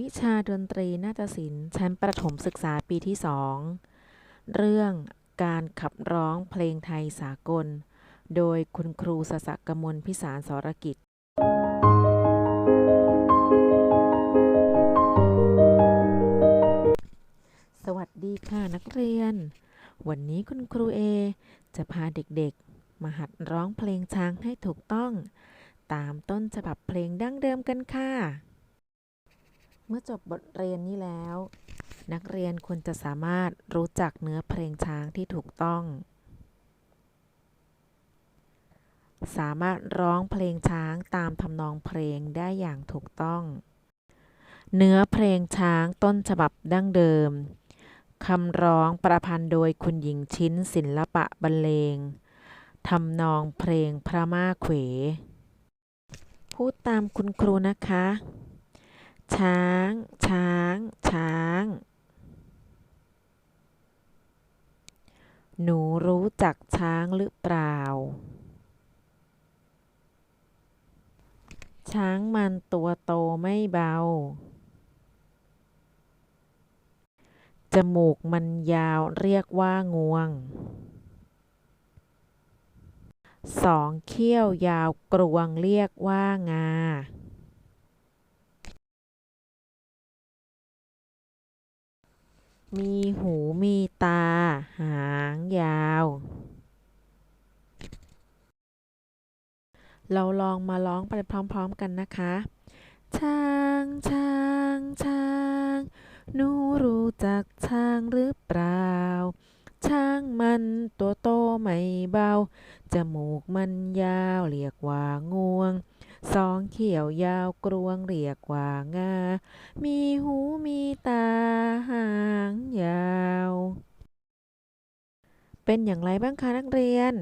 วิชาดนตรีนาฏศิลป์ชั้นประถมศึกษาปีที่สองเรื่องการขับร้องเพลงไทยสากล โดยคุณครูสสกมลพิสารสรกิจ สวัสดีค่ะนักเรียน วันนี้คุณครูเอจะพาเด็กๆ มาหัดร้องเพลงช้างให้ถูกต้อง ตามต้นฉบับเพลงดั้งเดิมกันค่ะ เมื่อจบบทเรียนนี้แล้ว นักเรียนควรจะสามารถรู้จักเนื้อเพลงช้างที่ถูกต้อง สามารถร้องเพลงช้างตามทำนองเพลงได้อย่างถูกต้อง เนื้อเพลงช้างต้นฉบับดั้งเดิมคำร้องประพันธ์โดยคุณหญิงชิ้นศิลปะบรรเลงทำนองเพลงพระมาเขว พูดตามคุณครูนะคะ ช้าง ช้าง ช้าง หนูรู้จักช้างหรือเปล่า ช้างมันตัวโตไม่เบา จมูกมันยาวเรียกว่างวง สองเขี้ยวยาวกรวงเรียกว่างา มีหูมีตา หางยาว เราลองมาร้องไปพร้อม ๆ กันนะคะ ช้างช้างช้างหนูรู้จักช้างหรือเปล่า ช้างมันตัวโตไม่เบา จมูกมันยาวเรียกว่างวง สองเขียวยาวกรวงเรียกว่างา มีหูมีตาหางยาว เป็นอย่างไรบ้างคะนักเรียน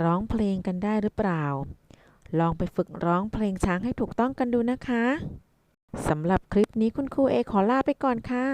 ร้องเพลงกันได้หรือเปล่า ลองไปฝึกร้องเพลงช้างให้ถูกต้องกันดูนะคะสำหรับคลิปนี้คุณครูเอขอลาไปก่อนค่ะ